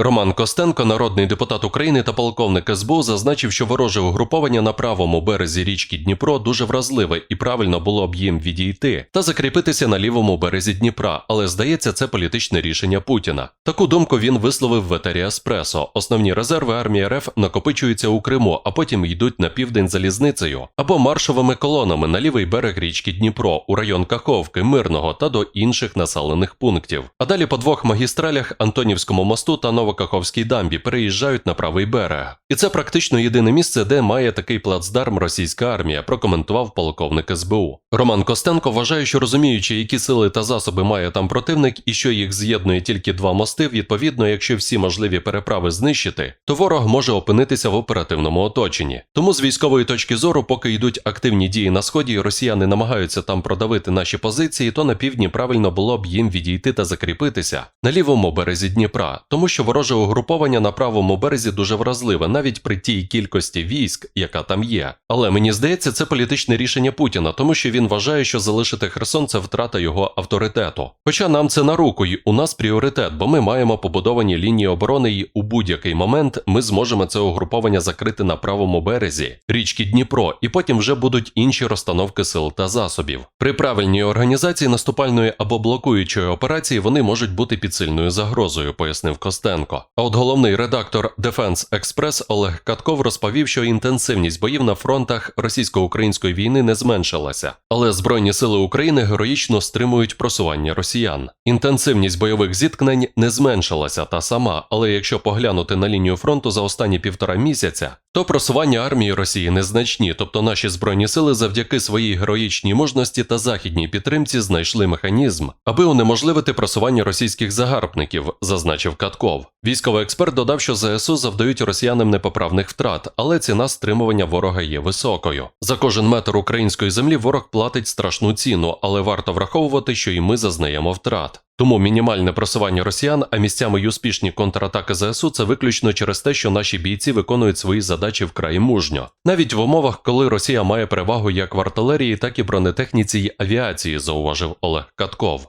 Роман Костенко, народний депутат України та полковник СБУ, зазначив, що вороже угруповання на правому березі річки Дніпро дуже вразливе і правильно було б їм відійти та закріпитися на лівому березі Дніпра, але здається, це політичне рішення Путіна. Таку думку він висловив в етері Еспресо. Основні резерви армії РФ накопичуються у Криму, а потім йдуть на південь залізницею або маршовими колонами на лівий берег річки Дніпро, у район Каховки, Мирного та до інших населених пунктів. А далі по двох магістралях Антонівському мосту та Новокаховській дамбі переїжджають на правий берег. І це практично єдине місце, де має такий плацдарм російська армія, прокоментував полковник СБУ. Роман Костенко вважає, що розуміючи, які сили та засоби має там противник і що їх з'єднує тільки два мости, відповідно, якщо всі можливі переправи знищити, то ворог може опинитися в оперативному оточенні. Тому з військової точки зору, поки йдуть активні дії на сході, і росіяни намагаються там продавити наші позиції, то на півдні правильно було б їм відійти та закріпитися на лівому березі Дніпра, тому що вороже угруповання на правому березі дуже вразливе, навіть при тій кількості військ, яка там є. Але мені здається, це політичне рішення Путіна, тому що він вважає, що залишити Херсон це втрата його авторитету. Хоча нам це на руку, і у нас пріоритет, бо ми маємо побудовані лінії оборони, і у будь-який момент ми зможемо це угруповання закрити на правому березі річки Дніпро, і потім вже будуть інші розстановки сил та засобів. При правильній організації наступальної або блокуючої операції вони можуть бути під сильною загрозою, пояснив Костенко. А от головний редактор Defense Express Олег Катков розповів, що інтенсивність боїв на фронтах російсько-української війни не зменшилася, але Збройні сили України героїчно стримують просування росіян. Інтенсивність бойових зіткнень не зменшилася та сама, але якщо поглянути на лінію фронту за останні півтора місяця, то просування армії Росії незначні, тобто наші збройні сили завдяки своїй героїчній мужності та західній підтримці знайшли механізм, аби унеможливити просування російських загарбників, зазначив Катков. Військовий експерт додав, що ЗСУ завдають росіянам непоправних втрат, але ціна стримування ворога є високою. За кожен метр української землі ворог платить страшну ціну, але варто враховувати, що і ми зазнаємо втрат. Тому мінімальне просування росіян, а місцями й успішні контратаки ЗСУ це виключно через те, що наші бійці виконують свої задачі вкрай мужньо, навіть в умовах, коли Росія має перевагу як в артилерії, так і бронетехніці й авіації, зауважив Олег Катков.